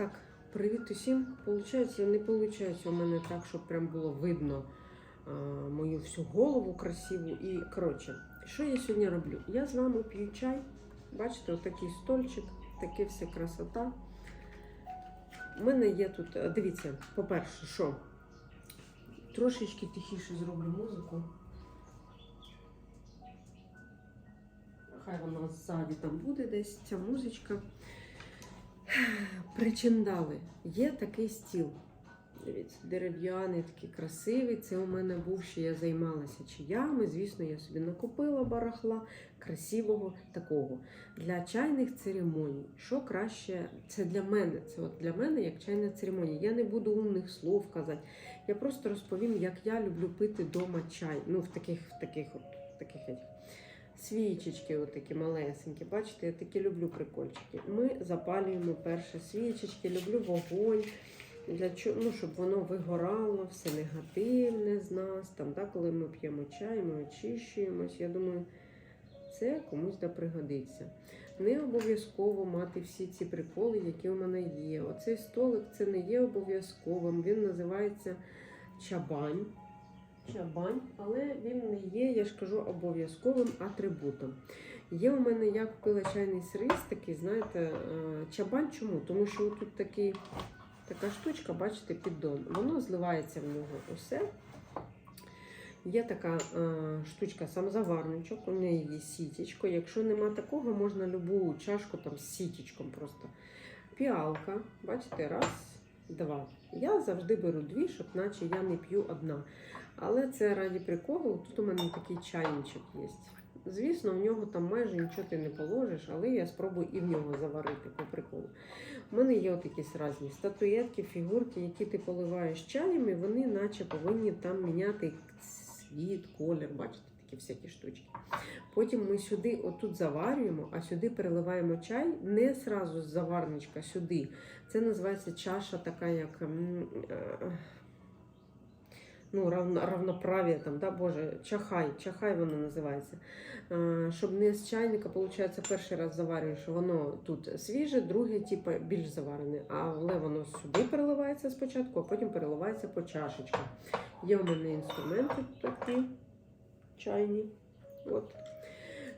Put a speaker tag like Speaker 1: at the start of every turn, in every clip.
Speaker 1: Так, привіт усім. Получається, не виходить у мене так, щоб прям було видно а, мою всю голову красиву. І коротше, що я сьогодні роблю? Я з вами п'ю чай. Бачите, отакий стольчик, таке вся красота. У мене є тут, е, дивіться, по-перше, що трошечки тихіше зроблю музику. Хай вона ззаді там буде десь ця музичка. Причиндали. Є такий стіл. Дивіться, дерев'яний, такий красивий. Це у мене був, що я займалася чаями. Звісно, я собі накупила барахла красивого такого. Для чайних церемоній. Що краще, це для мене. Це от для мене як чайна церемонія. Я не буду умних слов казати. Я просто розповім, як я люблю пити вдома чай. Ну, в таких, в таких, в таких. Свічечки отакі малесенькі. Бачите, я такі люблю прикольчики. Ми запалюємо перше свічечки, люблю вогонь. Для чого? Ну, щоб воно вигорало, все негативне з нас. Там, да, коли ми п'ємо чай, ми очищуємось. Я думаю, це комусь да пригодиться. Не обов'язково мати всі ці приколи, які у мене є. Оцей столик це не є обов'язковим. Він називається чабань чабань, але він не є, я ж кажу, обов'язковим атрибутом. Є у мене, я купила чайний сириз такий, знаєте, е, чабань чому? Тому що тут такий, така штучка, бачите, піддон. Воно зливається в нього усе. Є така е, штучка, самозаварничок, у неї є сітечко. Якщо нема такого, можна любу чашку там з сітечком просто. Піалка, бачите, раз, два. Я завжди беру дві, щоб наче я не п'ю одна. Але це раді приколу. Тут у мене такий чайничок є. Звісно, в нього там майже нічого ти не положиш, але я спробую і в нього заварити по приколу. У мене є от якісь різні статуетки, фігурки, які ти поливаєш чаєм, і вони наче повинні там міняти світ, колір, бачите, такі всякі штучки. Потім ми сюди отут заварюємо, а сюди переливаємо чай не сразу з заварничка сюди. Це називається чаша така, як. е, ну, равноправ'я, там, да, Боже, чахай, чахай воно називається. Щоб не з чайника, виходить, перший раз заварюєш, воно тут свіже, друге, типу, більш заварене. Але воно сюди переливається спочатку, а потім переливається по чашечках. Є у мене інструменти такі чайні. От.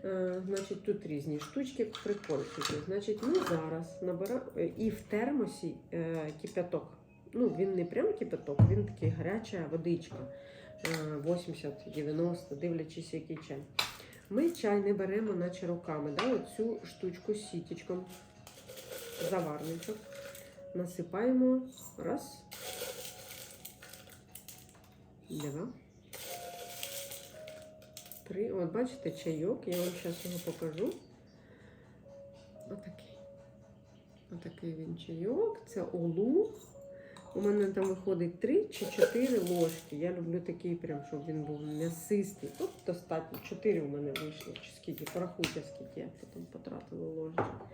Speaker 1: Е, Значить, тут різні штучки, прикольчики. Значить, ми зараз набираємо і в термосі е, кипяток. Ну, він не прям кипяток, він такий гаряча водичка. е, 80-90, дивлячись, який чай. Ми чай не беремо, наче руками. Да? Оцю штучку з сітечком, заварничок. Насипаємо раз. Два. Три. От бачите, чайок, я вам зараз його покажу. Отакий. Отакий він чайок. Це олух. У мене там виходить 3 чи 4 ложки. Я люблю такий, прям, щоб він був м'ясистий. Тут достатньо. 4 у мене вийшло. Чи скільки? Порахуйте, скільки я потім потратила ложечок.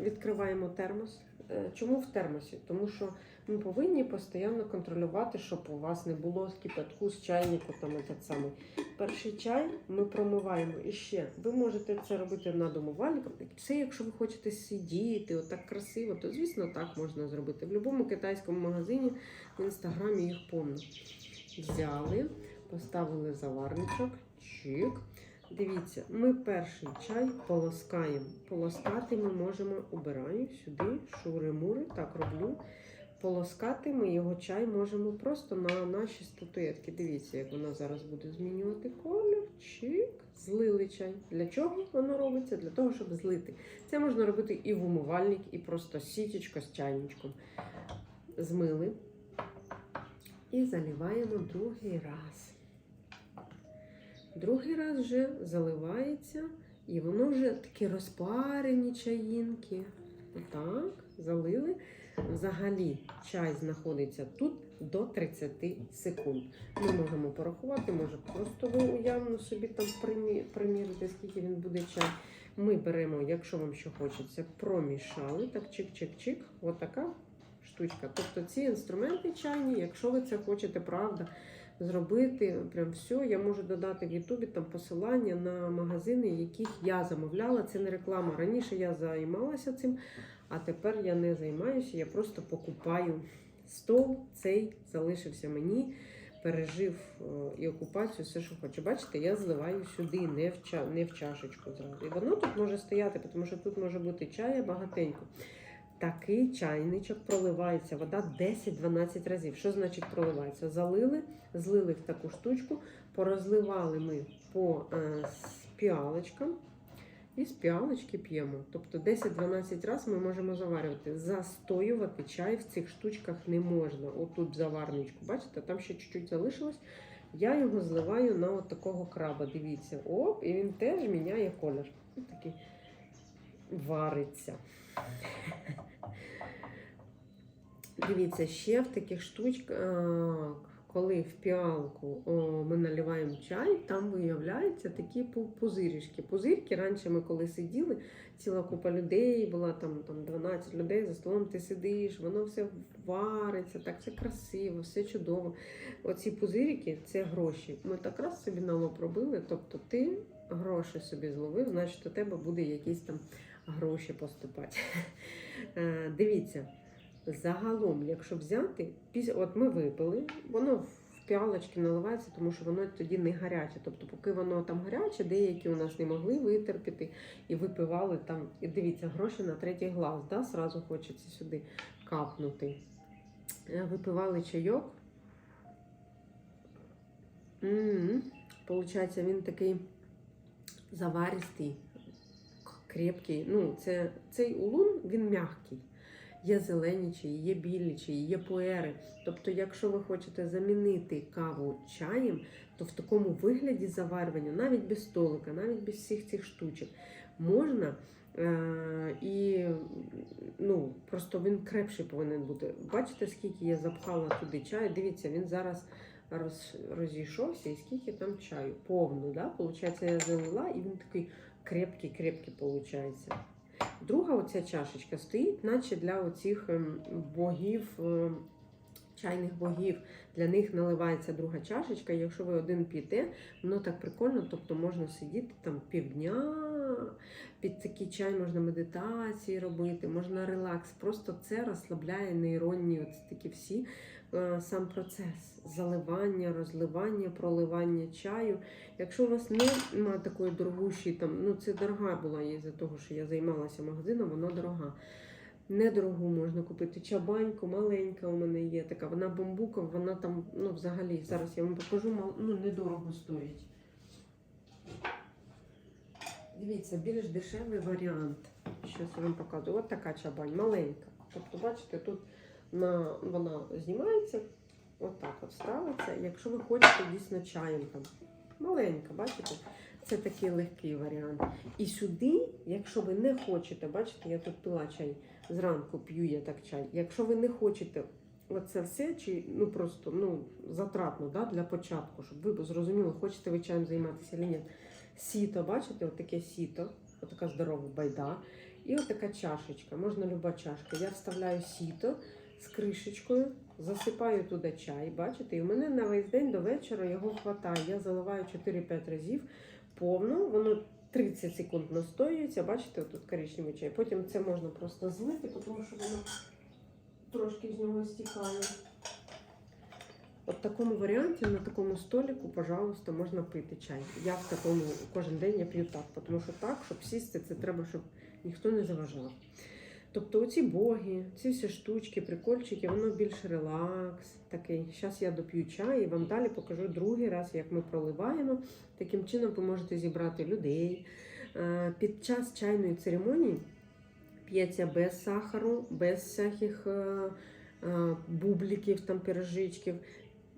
Speaker 1: Відкриваємо термос. Е, Чому в термосі? Тому що ми повинні постійно контролювати, щоб у вас не було кипятку з чайнику. Там самий. Перший чай ми промиваємо і ще. Ви можете це робити над умивальником. Це якщо ви хочете сидіти, отак красиво, то звісно так можна зробити. В будь-якому китайському магазині в інстаграмі їх повно. Взяли, поставили заварничок, чик. Дивіться, ми перший чай полоскаємо. Полоскати ми можемо, убираю сюди, шури-мури, так роблю. Полоскати ми його чай можемо просто на наші статуетки. Дивіться, як вона зараз буде змінювати колір. Чик, злили чай. Для чого воно робиться? Для того, щоб злити. Це можна робити і в умивальник, і просто сітечко з чайничком. Змили. І заливаємо другий раз. Другий раз вже заливається, і воно вже такі розпарені чаїнки. Отак, залили. Взагалі чай знаходиться тут до 30 секунд. Ми можемо порахувати, може просто ви уявно собі там примірити, скільки він буде чай. Ми беремо, якщо вам що хочеться, промішали, так чик-чик-чик, отака штучка. Тобто ці інструменти чайні, якщо ви це хочете, правда, зробити прям все, я можу додати в Ютубі там посилання на магазини, яких я замовляла. Це не реклама. Раніше я займалася цим. А тепер я не займаюся, я просто покупаю стол. Цей залишився мені, пережив е, і окупацію, все, що хочу. Бачите, я зливаю сюди, не в, ча, не в чашечку зразу. І воно тут може стояти, тому що тут може бути чая багатенько. Такий чайничок проливається, вода 10-12 разів. Що значить проливається? Залили, злили в таку штучку, порозливали ми по е, піалочкам і з піалочки п'ємо. Тобто 10-12 разів ми можемо заварювати. Застоювати чай в цих штучках не можна. Отут заварничку, бачите, там ще чуть-чуть залишилось. Я його зливаю на от такого краба. Дивіться, оп, і він теж міняє колір. Ось такий вариться. Дивіться, ще в таких штучках, коли в піалку ми наливаємо чай, там виявляються такі пу- пузирішки. Пузирки раніше ми коли сиділи, ціла купа людей, була там, там 12 людей за столом, ти сидиш, воно все вариться, так все красиво, все чудово. Оці пузирики це гроші. Ми так раз собі на лоб робили, тобто ти гроші собі зловив, значить у тебе буде якісь там гроші поступати. Е, Дивіться. Загалом, якщо взяти, от ми випили, воно в піалочки наливається, тому що воно тоді не гаряче. Тобто, поки воно там гаряче, деякі у нас не могли витерпіти і випивали там. І дивіться, гроші на третій глаз, да? сразу хочеться сюди капнути. Е, Випивали чайок. м Получається, він такий заваристий, крепкий. Ну, це, цей улун, він м'який. Є зелені чаї, є білі чаї, є пуери. Тобто, якщо ви хочете замінити каву чаєм, то в такому вигляді заварювання, навіть без столика, навіть без всіх цих штучок, можна. Е- і ну, просто він крепший повинен бути. Бачите, скільки я запхала туди чаю? Дивіться, він зараз роз, розійшовся, і скільки там чаю? Повну, да? Получається, я залила, і він такий крепкий, крепкий получається. Друга оця чашечка стоїть, наче для оцих ем, богів, ем, чайних богів. Для них наливається друга чашечка. Якщо ви один п'єте, воно так прикольно, тобто можна сидіти там півдня, під такий чай можна медитації робити, можна релакс. Просто це розслабляє нейронні от такі всі е, сам процес заливання, розливання, проливання чаю. Якщо у вас немає такої дорогущої, там, ну це дорога була із-за того, що я займалася магазином, вона дорога. Недорогу можна купити чабаньку, маленька у мене є така. Вона бамбукова, вона там, ну взагалі, зараз я вам покажу, ну недорого стоїть. Дивіться, більш дешевий варіант. Щось я вам показую. От така чабань, маленька. Тобто, бачите, тут на, вона знімається, отак от ставиться. Якщо ви хочете дійсно чаєм там. Маленька, бачите? Це такий легкий варіант. І сюди, якщо ви не хочете, бачите, я тут пила чай зранку, п'ю я так чай. Якщо ви не хочете оце все, чи ну просто ну, затратно да, для початку, щоб ви зрозуміли, хочете ви чаєм займатися чи ні. Сіто, бачите, отаке сіто, отака здорова байда. І отака чашечка, можна люба чашка. Я вставляю сіто з кришечкою, засипаю туди чай, бачите, і в мене на весь день до вечора його хватає. Я заливаю 4-5 разів повно, воно 30 секунд настоюється, бачите, тут коричневий чай. Потім це можна просто злити, тому що воно трошки з нього стікає. От такому варіанті, на такому столику, пожалуйста, можна пити чай. Я в такому кожен день я п'ю так, тому що так, щоб сісти, це треба, щоб ніхто не заважав. Тобто оці боги, ці всі штучки, прикольчики, воно більш релакс такий. Зараз я доп'ю чай і вам далі покажу другий раз, як ми проливаємо. Таким чином ви можете зібрати людей. Е, Під час чайної церемонії п'ється без сахару, без всяких е, е, там, пирожичків.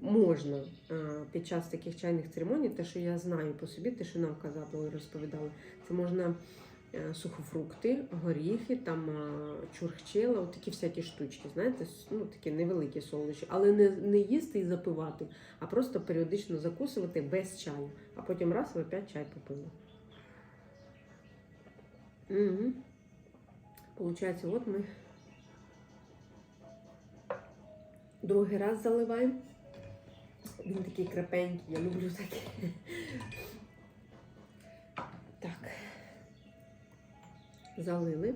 Speaker 1: Можна е, під час таких чайних церемоній, те, що я знаю по собі, те, що нам казали, розповідали, це можна е, сухофрукти, горіхи, там е, чурхчела, от такі всякі штучки, знаєте, ну такі невеликі солодощі, але не, не їсти і запивати, а просто періодично закусувати без чаю, а потім раз ви опять чай попили. Получається, от ми другий раз заливаємо. Він такий крапенький, я люблю такі. Так, залили.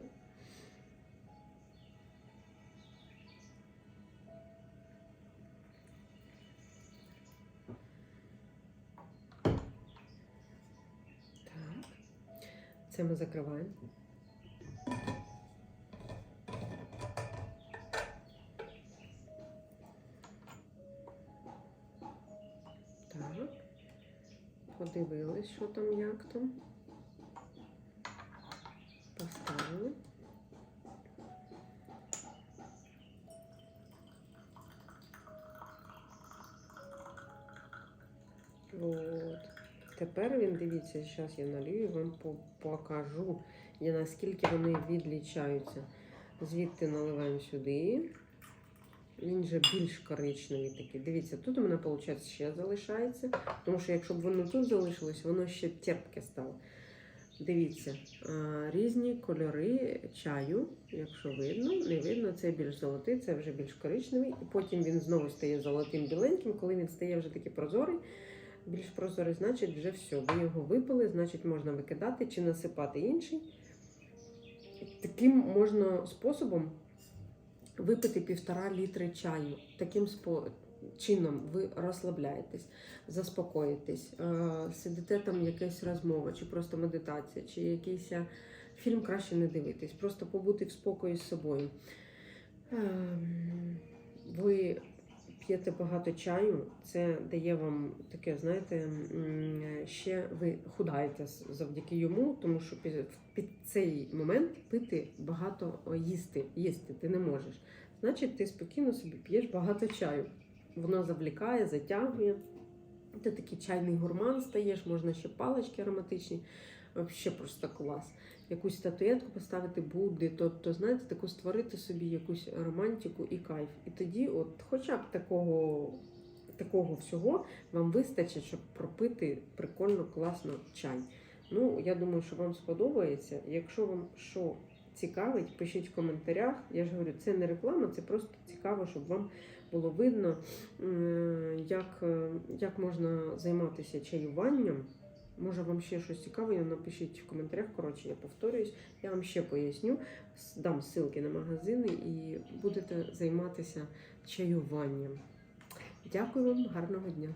Speaker 1: Так, це ми закриваємо. Подивились, що там, як там. Поставили. От. Тепер він, дивіться, зараз я налію вам покажу, наскільки вони відлічаються. Звідти наливаємо сюди. Він вже більш коричневий такий. Дивіться, тут у мене, виходить, ще залишається. Тому що якщо б воно тут залишилось, воно ще терпке стало. Дивіться, різні кольори чаю, якщо видно, не видно, це більш золотий, це вже більш коричневий. І потім він знову стає золотим біленьким. Коли він стає вже такий прозорий, більш прозорий, значить вже все. Ви його випили, значить можна викидати чи насипати інший. Таким можна способом випити півтора літри чаю. Таким чином ви розслабляєтесь, заспокоїтесь, е, сидите там якась розмова, чи просто медитація, чи якийсь е, фільм краще не дивитись, просто побути в спокої з собою. Ем, Ви п'єте багато чаю, це дає вам таке, знаєте, ще ви худаєте завдяки йому, тому що під, цей момент пити багато їсти, їсти ти не можеш. Значить, ти спокійно собі п'єш багато чаю. Воно завлікає, затягує. Ти такий чайний гурман стаєш, можна ще палички ароматичні. Взагалі просто клас. Якусь статуетку поставити Будди, тобто, знаєте, таку створити собі якусь романтику і кайф. І тоді, от, хоча б такого, такого всього вам вистачить, щоб пропити прикольно, класно чай. Ну, я думаю, що вам сподобається. Якщо вам що цікавить, пишіть в коментарях. Я ж говорю, це не реклама, це просто цікаво, щоб вам було видно, як, як можна займатися чаюванням. Може, вам ще щось цікаве, напишіть в коментарях. Коротше, я повторююсь, я вам ще поясню, дам ссылки на магазини і будете займатися чаюванням. Дякую вам, гарного дня!